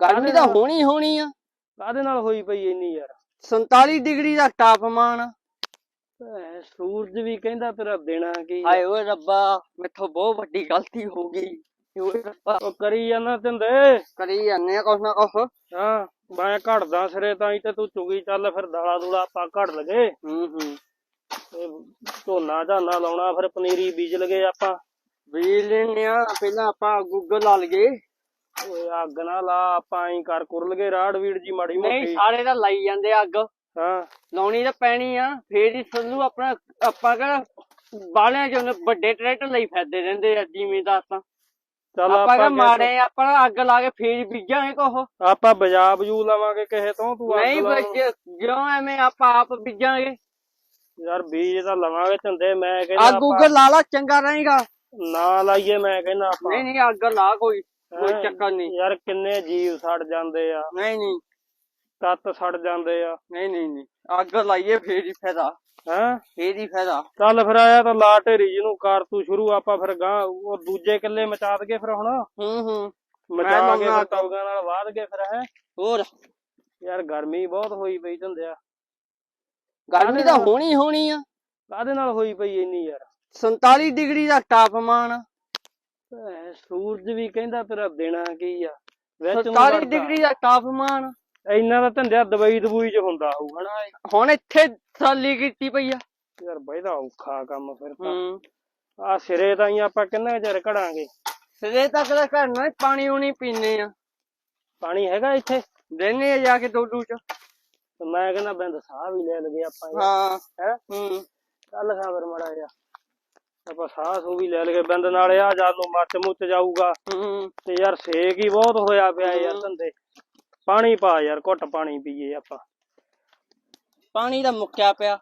ਗਰਮੀ ਤਾਂ ਹੋਣੀ ਹੋਣੀ ਆ। ਕਾਹਦੇ ਨਾਲ ਹੋਈ ਪਈ ਇੰਨੀ ਯਾਰ? 47 ਡਿਗਰੀ ਦਾ ਤਾਪਮਾਨ। ਭੈ, ਸੂਰਜ ਵੀ ਕਹਿੰਦਾ ਤੇਰਾ ਦੇਣਾ ਕੀ ਆ। ਹਾਏ ਓਏ ਰੱਬਾ ਮੈਥੋਂ ਬਹੁਤ ਵੱਡੀ ਗਲਤੀ ਹੋ ਗਈ। ਓਏ ਰੱਬਾ। ਉਹ ਕਰੀ ਜਾਂਦਾ ਤਿੰਦੇ ਕਰੀ ਜਾਂਦੇ ਆ ਕੁਛ ਨਾ ਕੁਛ। ਹਾਂ ਮੈਂ ਘੜਦਾ ਸਿਰੇ ਤਾਂ ਹੀ ਤੇ ਤੂੰ ਚੁਗੀ ਚੱਲ ਫਿਰ ਦਾਲਾ ਦੂਲਾ ਆਪਾਂ ਘੜ ਲਗੇ। ਹੂੰ ਹੂੰ। ਤੇ ਝੋਨਾ ਝਾਨਾ ਲਾਉਣਾ ਫਿਰ ਪਨੀਰੀ ਬੀਜ ਲਗੇ ਆਪਾਂ। ਬੀਜ ਲੈਣੇ ਆ ਪਹਿਲਾਂ ਆਪਾਂ ਗੂਗਲ ਲਾ ਲਈਏ। ਓਏ ਅੱਗ ਨਾ ਲਾ ਆਪਾਂ ਐਂ ਕਰ ਕੁਰ ਲਗੇ ਰਾੜ ਵੀੜ ਜੀ ਮਾੜੀ ਨਹੀਂ ਮੋਟੀ। ਸਾਰੇ ਤਾਂ ਲਾਈ ਜਾਂਦੇ ਆ ਅੱਗ। ਹਾਂ। ਲਾਉਣੀ ਤਾਂ ਪੈਣੀ ਆ ਫੇਰ ਹੀ ਸੱਲੂ ਆਪਣਾ ਆਪਾਂ ਕਿਹੜਾ ਬਾਲਿਆਂ ਚ ਵੱਡੇ ਟਰੈਕਟਰ ਲਈ ਫਿਰਦੇ ਰਹਿੰਦੇ ਆ ਜ਼ਿਮੀਦਾਰ ਤਾਂ ਚੱਲ ਆਪਾਂ ਆਪਾਂ ਮਾਰੇ ਆਪਾਂ ਅੱਗ ਲਾ ਕੇ ਫੇਰ ਬੀਜਾਂਗੇ ਕੋਹ ਆਪਾਂ ਬਜਾ ਬਜੂ ਲਵਾਂਗੇ ਕਿਸੇ ਤੋਂ ਤੂੰ ਅੱਗ ਨਹੀਂ ਜਿਉਂ ਐਵੇਂ ਆਪਾਂ ਆਪ ਬੀਜਾਂਗੇ। ਯਾਰ ਬੀਜ ਤਾਂ ਲਵਾਂਗੇ ਧੰਦੇ ਮੈਂ ਆ ਕਹਿੰਦਾ ਗੂਗਲ ਲਾ ਲਾ ਚੰਗਾ ਰਹੇਗਾ। ਨਾ ਲਾਈਏ ਮੈਂ ਕਹਿੰਦਾ ਆਪਾਂ। ਨਹੀਂ ਨਹੀਂ ਅੱਗ ਲਾ ਕੋਈ। ਕੋਈ? ਚੱਕਰ ਨਹੀਂ। ਯਾਰ ਕਿੰਨੇ ਜੀਵ ਸੜ ਜਾਂਦੇ ਆ। ਨਹੀਂ ਨਹੀਂ। ਤੱਤ ਸੜ ਜਾਂਦੇ ਆ। ਨਹੀਂ ਨਹੀਂ ਨਹੀਂ। ਅੱਗ ਲਾਈਏ ਫੇਰ ਹੀ ਫਾਇਦਾ। ਹੈਂ? ਫੇਰ ਹੀ ਫਾਇਦਾ। ਚੱਲ ਫਿਰ ਆਇਆ ਤਾਂ ਲਾ ਢੇਰੀ ਜਿਹਨੂੰ ਕਰ ਤੂੰ ਸ਼ੁਰੂ ਆਪਾਂ ਫਿਰ ਗਾਂ ਉਹ ਦੂਜੇ ਕਿੱਲੇ ਮਚਾ ਦਗੇ ਫਿਰ ਹੁਣ। ਹੂੰ ਹੂੰ। ਮਚਾ ਕੇ ਫਿਰ ਨਾਲ ਵਾਧ ਕੇ ਫਿਰ ਹੈ? ਹੋਰ? ਯਾਰ ਗਰਮੀ ਬਹੁਤ ਹੋਈ ਪਈ ਧੰਦਿਆ ਗਰਮੀ ਤਾਂ ਹੋਣੀ ਹੋਣੀ ਆ। ਕਾਹਦੇ ਨਾਲ ਹੋਈ ਪਈ ਇੰਨੀ ਯਾਰ? 47 ਡਿਗਰੀ ਦਾ ਤਾਪਮਾਨ। ਭੈ, ਸੂਰਜ ਵੀ ਕਹਿੰਦਾ ਤੇਰਾ ਦੇਣਾ ਕੀ ਆ? ਵਿੱਚ ਨੂੰ 47 ਵੜਦਾ। ਡਿਗਰੀ ਦਾ ਤਾਪਮਾਨ। ਇੰਨਾ ਦਾ ਧੰਦਿਆ ਦਵਾਈ ਦਬੂਈ ਚ ਹੁੰਦਾ ਹੋਊ ਹਨਾ ਇਹ। ਹੁਣ ਇੱਥੇ ਸਾਲੀ ਕੀਤੀ ਪਈ ਆ। ਯਾਰ ਬਈਦਾ ਔਖਾ ਕੰਮ ਫਿਰ ਤਾਂ। ਹੂੰ। ਆ ਸਿਰੇ ਤਾਂ ਹੀ ਆਪਾਂ ਕਿੰਨੇ ਚਿਰ ਕਢਾਂਗੇ ਸਵੇਰੇ ਤੱਕ ਦਾ ਕਰਨਾ ਪਾਣੀ ਉਣੀ ਪੀਨੇ ਆ। ਪਾਣੀ ਹੈਗਾ ਇੱਥੇ? ਦੇਨੇ ਆ ਜਾ ਕੇ ਡੋਡੂ ਚ। ਤੇ ਮੈਂ ਕਹਿੰਦਾ ਬਿੰਦ ਸਾਹ ਵੀ ਲੈ ਲਗੇ ਆਪਾਂ। ਹਾਂ। ਹੈਂ? ਹੂੰ। ਚੱਲ ਖਾ ਫਿਰ ਮੜਾ ਜਾ ਆਪਾਂ ਸਾਹ ਸੂ ਵੀ ਲੈ ਲਗੇ ਬਿੰਦ ਨਾਲ ਆ ਜਦ ਮੱਚ ਮੁੱਚ ਜਾਊਗਾ। ਹੂੰ। ਤੇ ਯਾਰ ਸੇਕ ਹੀ ਬਹੁਤ ਹੋਇਆ ਪਿਆ ਯਾਰ ਧੰਦੇ। ਪਾਣੀ ਪਾ ਯਾਰ ਘੁੱਟ ਪਾਣੀ ਪੀਏ ਆਪਾਂ। ਪਾਣੀ ਦਾ ਮੁੱਕਿਆ ਪਿਆ।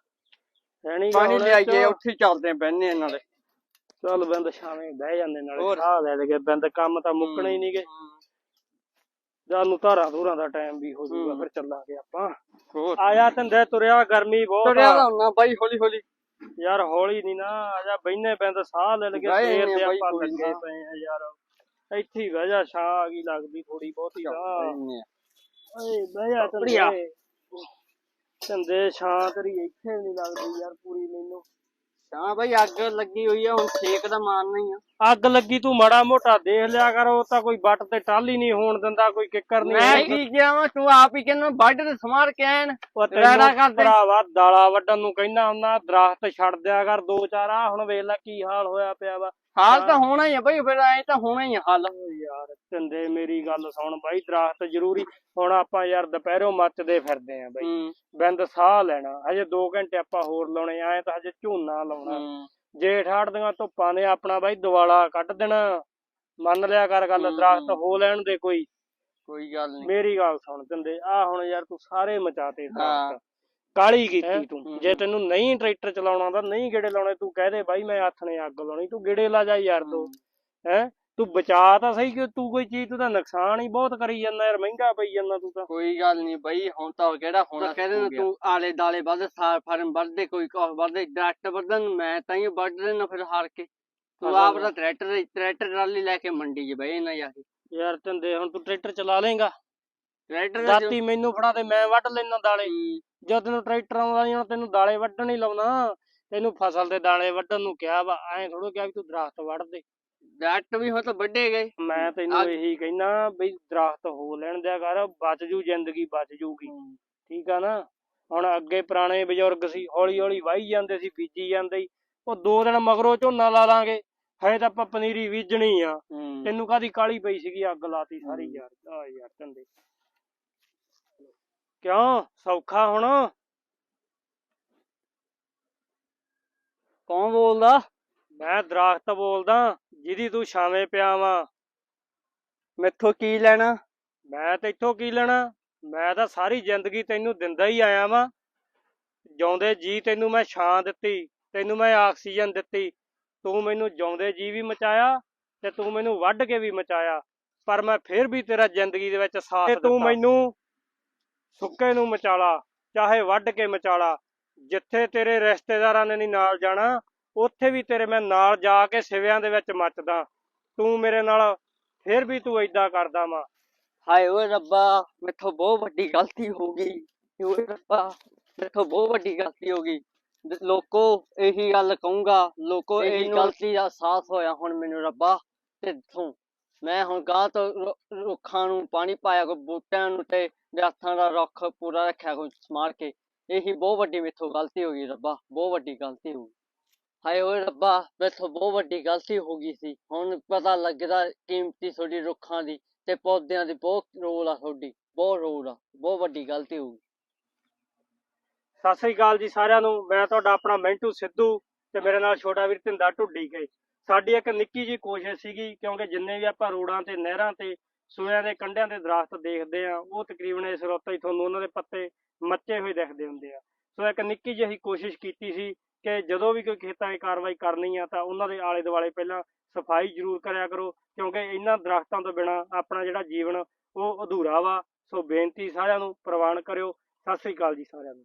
ਹੈਣੀ ਪਾਣੀ ਲਿਆਈਏ ਉੱਥੇ ਚੱਲਦੇ ਬੈਨੇ ਇਹਨਾਂ ਦੇ ਚੱਲ ਬਿੰਦ ਛਾਵੇਂ ਬਹਿ ਜਾਂਦੇ ਨਾਲੇ। ਸਾਹ ਲੈ ਲਗੇ ਬਿੰਦ ਕੰਮ ਤਾਂ ਮੁੱਕਣਾ ਹੀ ਨਹੀਂਗੇ। ਜਦ ਨੂੰ ਧਾਰਾਂ ਧੂਰਾਂ ਦਾ ਟਾਈਮ ਵੀ ਹੋ ਜਾਊਗਾ। ਫਿਰ ਚੱਲਾਂਗੇ ਆਪਾਂ। ਹੋਰ। ਆਇਆ ਧੰਦੇ ਤੁਰਿਆ ਗਰਮੀ ਬਹੁਤ ਤੁਰਿਆ ਤਾਂ ਹੁੰਨਾ ਬਾਈ ਹੌਲੀ ਹੌਲੀ ਯਾਰ ਹੌਲੀ ਨਹੀਂ ਨਾ ਆਜਾ ਬੈਨੇ ਪੈਂਦਾ ਸਾਹ ਲੈ ਲਗੇ ਫੇਰ ਤੇ ਆ ਆਪਾਂ ਲੱਗੇ। ਪਏ ਆ ਯਾਰ। ਇੱਥੇ ਹੀ ਬਹਿ ਜਾ ਛਾਂ ਆ ਗਈ ਲੱਗਦੀ ਥੋੜੀ ਬਹੁਤੀ ਤਾਂ। ਆ। ਓਏ ਬਹਿ ਜਾ ਧੰਦੇ ਛਾਂ ਤੇਰੀ ਇੱਥੇ ਨਹੀਂ ਲੱਗਦੀ ਯਾਰ ਪੂਰੀ ਮੈਨੂੰ। ਹਾਂ ਬਾਈ ਅੱਗ ਲੱਗੀ ਹੋਈ ਆ ਹੁਣ ਸੇਕ ਦਾ ਮਾਰਨਾ ਹੀ ਆ। ਅੱਗ ਲੱਗੀ ਤੂੰ ਮਾੜਾ ਮੋਟਾ ਦੇਖ ਲਿਆ ਕਰ ਉਹ ਤਾਂ ਕੋਈ ਬੱਟ ਤੇ ਟਾਲੀ ਹੀ ਨਹੀਂ ਹੋਣ ਦਿੰਦਾ ਕੋਈ ਕਿੱਕਰ ਨਹੀਂ ਮੈਂ ਕੀ ਕਿਹਾ ਵਾ ਤੂੰ ਆਪ ਹੀ ਕਹਿੰਦਾ ਵੱਢ ਤੇ ਸਮਾਰ ਕੇ ਆਣ ਤੈਨੂੰ ਕਰਦੇ। ਭਰਾਵਾ ਦਾਲਾ ਵੱਢਣ ਨੂੰ ਕਹਿੰਦਾ ਹੁੰਦਾ ਦਰਖਤ ਛੱਡ ਦਿਆ ਕਰ ਦੋ ਚਾਰ ਆ ਹੁਣ ਵੇਖ ਲੈ ਕੀ ਹਾਲ ਹੋਇਆ ਪਿਆ ਵਾ। ਹਾਲ ਤਾਂ ਹੋਣਾ ਹੀ ਆ ਬਾਈ ਫਿਰ ਐ ਤਾਂ ਹੋਣਾ ਹੀ ਆ ਹਾਲ। ਯਾਰ ਚੰਦੇ ਮੇਰੀ ਗੱਲ ਸੁਣ ਬਾਈ ਦਰਖਤ ਜ਼ਰੂਰੀ ਹੁਣ ਆਪਾਂ ਯਾਰ ਦੁਪਹਿਰੋਂ ਮੱਚਦੇ ਫਿਰਦੇ ਆਂ ਬਾਈ। ਬਿੰਦ ਸਾਹ ਲੈਣਾ ਹਜੇ 2 ਘੰਟੇ ਆਪਾਂ ਹੋਰ ਲਾਉਣੇ ਆਏ ਤਾਂ ਹਜੇ ਝੋਨਾ ਲਾਉਣਾ। ਜੇਠ ਹਾੜ ਦੀਆਂ ਧੁੱਪਾਂ ਨੇ ਆਪਣਾ ਬਾਈ ਦਿਵਾਲਾ ਕੱਢ ਦੇਣਾ। ਮੰਨ ਲਿਆ ਕਰ ਗੱਲ। ਦਰਖਤ ਹੋ। ਲੈਣ ਦੇ ਕੋਈ। ਕੋਈ ਗੱਲ ਨਹੀਂ ਮੇਰੀ ਗੱਲ ਸੁਣ ਚੰਦੇ ਆ ਹੁਣ ਯਾਰ ਤੂੰ ਸਾਰੇ ਮਚਾਤੇ। ਦਰਖਤ। ਕਾਲੀ? ਕੀਤੀ ਤੂੰ। ਜੇ ਤੈਨੂੰ ਨਹੀਂ ਟਰੈਕਟਰ ਚਲਾਉਣਾ ਤਾਂ ਨਹੀਂ ਗੇੜੇ ਲਾਉਣੇ ਤੂੰ ਕਹਿ ਦੇ ਬਾਈ ਮੈਂ ਹੱਥ ਨੇ ਅੱਗ ਲਾਉਣੀ ਤੂੰ ਗੇੜੇ ਲਾ ਜਾ ਯਾਰ ਤੂੰ। ਹੈ? ਤੂੰ ਬਚਾ ਤਾਂ ਸਹੀ ਕਿ ਤੂੰ ਕੋਈ ਚੀਜ਼ ਤੂੰ ਤਾਂ ਨੁਕਸਾਨ ਹੀ ਬਹੁਤ ਕਰੀ ਜਾਂਦਾ ਯਾਰ ਮਹਿੰਗਾ ਪਈ ਜਾਂਦਾ ਤੂੰ ਤਾਂ। ਕੋਈ ਗੱਲ ਨਹੀਂ ਬਾਈ ਹੁਣ ਤਾਂ ਕਿਹੜਾ ਹੋਣਾ ਕਹਿੰਦੇ ਨੇ ਤੂੰ ਆਲੇ ਦਾਲੇ ਵੱਧ ਸਾਰ ਫਾਰਮ ਵੱਧਦੇ ਕੋਈ ਕੁਛ ਵੱਧਦੇ ਡਾਕਟਰ ਵੱਧਣ ਮੈਂ ਤਾਂ ਹੀ ਵੱਢ ਦੇਣਾ ਫਿਰ ਹਾਰ ਕੇ। ਤੂੰ ਆਪ। ਦਾ ਟਰੈਕਟਰ ਟਰੈਕਟਰ ਟਰਾਲੀ ਲੈ ਕੇ ਮੰਡੀ 'ਚ ਬਹਿ ਨਾ ਜਾ ਕੇ। ਯਾਰ ਚੰਦੇ ਹੁਣ ਤੂੰ ਟਰੈਕਟਰ ਚਲਾ ਲੇਗਾ ਟਰੈਕਟਰ ਦਾਤੀ ਮੈਨੂੰ ਫੜਾ ਦੇ ਮੈਂ ਵੱਢ ਲੈਣਾ ਦਾਲੇ। ਜਦ ਤੈਨੂੰ ਟਰੈਕਟਰ ਆਉਂਦਾ ਨਹੀਂ ਹੁਣ ਤੈਨੂੰ ਦਾਲੇ ਵੱਢਣ ਹੀ ਲਾਉਣਾ। ਤੈਨੂੰ ਫਸਲ ਦੇ ਦਾਣੇ ਵੱਢਣ ਨੂੰ ਕਿਹਾ ਵਾ ਐਂ ਥੋੜੋ ਕਿਹਾ ਵੀ ਤੂੰ ਦਰਖਤ ਵੱਢ ਦੇ। ਡਾਕਟਰ ਵੀ ਹੋ ਤਾਂ ਵੱਡੇ ਗਏ। ਮੈਂ ਤੈਨੂੰ ਇਹੀ ਕਹਿਣਾ ਬਈ ਦਰਖਤ ਹੋ ਲੈਣ ਦਿਆ ਕਰ ਬਚ ਜੂ ਜ਼ਿੰਦਗੀ ਬਚ ਜੂਗੀ। ਠੀਕ ਆ ਨਾ? ਹੁਣ ਅੱਗੇ ਪੁਰਾਣੇ ਬਜ਼ੁਰਗ ਸੀ ਹੌਲੀ ਹੌਲੀ ਵਾਹੀ ਜਾਂਦੇ ਸੀ ਬੀਜੀ ਜਾਂਦੇ ਸੀ। ਉਹ ਦੋ ਦਿਨ ਮਗਰੋਂ ਝੋਨਾ ਲਾ ਲਾਂਗੇ ਹਜੇ ਤਾਂ ਆਪਾਂ ਪਨੀਰੀ ਬੀਜਣੀ ਆ। ਤੈਨੂੰ ਕਾਦੀ ਕਾਲੀ ਪਈ ਸੀਗੀ ਅੱਗ ਲਾਤੀ ਸਾਰੀ। ਯਾਰ ਆ ਯਾਰ ਚੰਦੇ ਕਿਉਂ? ਸੌਖਾ ਹੁਣ। ਕੌਣ ਬੋਲਦਾ? ਮੈਂ ਦਰਖਤ ਬੋਲਦਾ। ਜਿਹਦੀ ਤੂੰ ਛਾਵੇਂ ਪਿਆ ਵਾਂ। ਮੈਥੋਂ ਕੀ ਲੈਣਾ? ਮੈਂ ਤੈਥੋਂ ਕੀ ਲੈਣਾ? ਮੈਂ ਤਾਂ ਸਾਰੀ ਜ਼ਿੰਦਗੀ ਤੈਨੂੰ ਦਿੰਦਾ ਹੀ ਆਇਆ ਵਾਂ। ਜਿਉਂਦੇ ਜੀ ਤੈਨੂੰ ਮੈਂ ਛਾਂ ਦਿੱਤੀ ਤੈਨੂੰ ਮੈਂ ਆਕਸੀਜਨ ਦਿੱਤੀ। ਤੂੰ ਮੈਨੂੰ ਜਿਉਂਦੇ ਜੀ ਵੀ ਮਚਾਇਆ ਤੇ ਤੂੰ ਮੈਨੂੰ ਵੱਢ ਕੇ ਵੀ ਮਚਾਇਆ। ਪਰ ਮੈਂ ਫਿਰ ਵੀ ਤੇਰਾ ਜ਼ਿੰਦਗੀ ਦੇ ਵਿੱਚ ਸਾਥ ਦਿੱਤਾ ਤੂੰ ਮੈਨੂੰ ਸੁੱਕੇ ਨੂੰ ਮਚਾਲਾ ਚਾਹੇ ਵੱਢ ਕੇ ਮਚਾਲਾ। ਜਿੱਥੇ ਤੇਰੇ ਰਿਸ਼ਤੇਦਾਰਾਂ ਨੇ ਨਹੀਂ ਨਾਲ ਜਾਣਾ ਉੱਥੇ ਵੀ ਤੇਰੇ ਮੈਂ ਨਾਲ ਜਾ ਕੇ ਸਿਵਿਆਂ ਦੇ ਵਿੱਚ ਮੱਚਦਾ। ਤੂੰ ਮੇਰੇ ਨਾਲ ਫਿਰ ਵੀ ਤੂੰ ਏਦਾਂ ਕਰਦਾ ਵਾਂ। ਹਾਏ ਓਏ ਰੱਬਾ ਮੈਥੋਂ ਬਹੁਤ ਵੱਡੀ ਗਲਤੀ ਹੋ ਗਈ। ਓਏ ਰੱਬਾ ਮੈਥੋਂ ਬਹੁਤ ਵੱਡੀ ਗਲਤੀ ਹੋ ਗਈ। ਲੋਕੋ ਇਹੀ ਗੱਲ ਕਹੂੰਗਾ। ਲੋਕੋ ਇਹੀ ਗਲਤੀ ਦਾ ਸਾਥ ਹੋਇਆ ਹੁਣ ਮੈਨੂੰ ਰੱਬਾ ਤੇ ਇੱਥੋਂ ਮੈਂ ਹੁਣ ਗਾਂ ਤੋਂ ਰੁੱਖਾਂ ਨੂੰ ਪਾਣੀ ਪਾਇਆ ਕੋਈ ਬੂਟਿਆਂ ਨੂੰ ਤੇ ਦਰਖਤਾਂ ਦਾ ਰੁੱਖ ਪੂਰਾ ਰੱਖਿਆ ਕੋਈ ਸਮਾਰ ਕੇ। ਇਹੀ ਬਹੁਤ ਵੱਡੀ ਮੈਥੋਂ ਗਲਤੀ ਹੋ ਗਈ ਰੱਬਾ ਬਹੁਤ ਵੱਡੀ ਗਲਤੀ ਹੋ ਗਈ। ਹਾਏ ਓਏ ਰੱਬਾ, ਮੈਥੋਂ ਬਹੁਤ ਵੱਡੀ ਗਲਤੀ ਹੋ ਗਈ ਸੀ। ਹੁਣ ਪਤਾ ਲੱਗਦਾ ਕੀਮਤੀ ਤੁਹਾਡੀ ਰੁੱਖਾਂ ਦੀ ਤੇ ਪੌਦਿਆਂ ਦੀ ਬਹੁਤ ਰੋਲ ਆ ਤੁਹਾਡੀ, ਬਹੁਤ ਰੋਲ ਆ, ਬਹੁਤ ਵੱਡੀ ਗਲਤੀ ਹੋ ਗਈ। ਸਤਿ ਸ੍ਰੀ ਅਕਾਲ ਜੀ ਸਾਰਿਆਂ ਨੂੰ, ਮੈਂ ਤੁਹਾਡਾ ਆਪਣਾ ਮੈਂਟੂ ਸਿੱਧੂ ਤੇ ਮੇਰੇ ਨਾਲ ਛੋਟਾ ਵੀਰ ਧਿੰਦਾ ਢੁੱਡੀ ਗਏ ਸਾਡੀ ਇੱਕ ਨਿੱਕੀ ਜੀ ਕੋਸ਼ਿਸ਼ ਸੀਗੀ, ਕਿਉਂਕਿ ਜਿੰਨੇ ਵੀ ਆਪਾਂ ਰੋਡਾਂ ਤੇ, ਨਹਿਰਾਂ ਤੇ, ਸੂਇਆਂ ਦੇ, ਕੰਢਿਆਂ ਤੇ ਦਰਖਤ ਦੇਖਦੇ ਆ ਉਹ ਤਕਰੀਬਨ ਇਸ ਰੁੱਤ ਹੀ ਤੁਹਾਨੂੰ ਉਹਨਾਂ ਦੇ ਪੱਤੇ ਮੱਚੇ ਹੋਏ ਦਿਖਦੇ ਹੁੰਦੇ ਆ। ਸੋ ਇੱਕ ਨਿੱਕੀ ਜਿਹੀ ਕੋਸ਼ਿਸ਼ ਕੀਤੀ ਸੀ ਕਿ ਜਦੋਂ ਵੀ ਕੋਈ ਖੇਤਾਂ 'ਚ ਕਾਰਵਾਈ ਕਰਨੀ ਆ ਤਾਂ ਉਹਨਾਂ ਦੇ ਆਲੇ ਦੁਆਲੇ ਪਹਿਲਾਂ ਸਫ਼ਾਈ ਜ਼ਰੂਰ ਕਰਿਆ ਕਰੋ, ਕਿਉਂਕਿ ਇਹਨਾਂ ਦਰਖਤਾਂ ਤੋਂ ਬਿਨਾ ਆਪਣਾ ਜਿਹੜਾ ਜੀਵਨ ਉਹ ਅਧੂਰਾ ਵਾ। ਸੋ ਬੇਨਤੀ ਸਾਰਿਆਂ ਨੂੰ ਪ੍ਰਵਾਨ ਕਰਿਓ। ਸਤਿ ਸ੍ਰੀ ਅਕਾਲ ਜੀ ਸਾਰਿਆਂ ਨੂੰ।